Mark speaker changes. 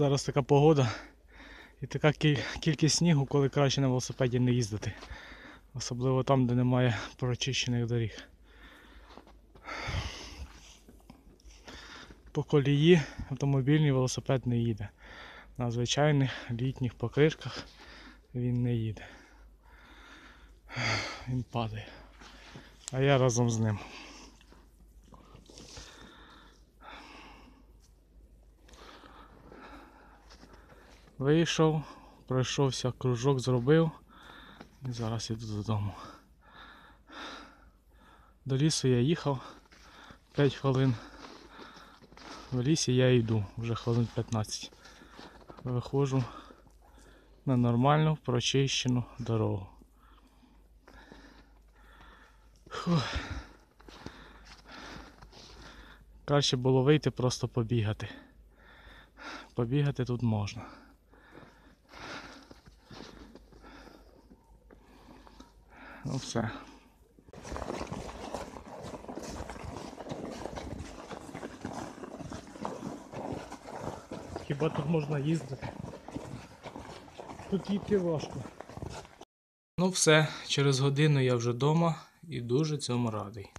Speaker 1: Зараз така погода і така кількість снігу, коли краще на велосипеді не їздити. Особливо там, де немає прочищених доріг. По колії автомобільний велосипед не їде. На звичайних літніх покришках він не їде. Він падає. А я разом з ним. Вийшов, пройшовся, кружок зробив і зараз іду додому. До лісу я їхав 5 хвилин. В лісі я йду вже хвилин 15. Виходжу на нормальну прочищену дорогу. Фух. Краще було вийти просто побігати. Побігати тут можна. Ну все. Хіба тут можна їздити? Тут їти важко. Ну все, через годину я вже вдома і дуже цьому радий.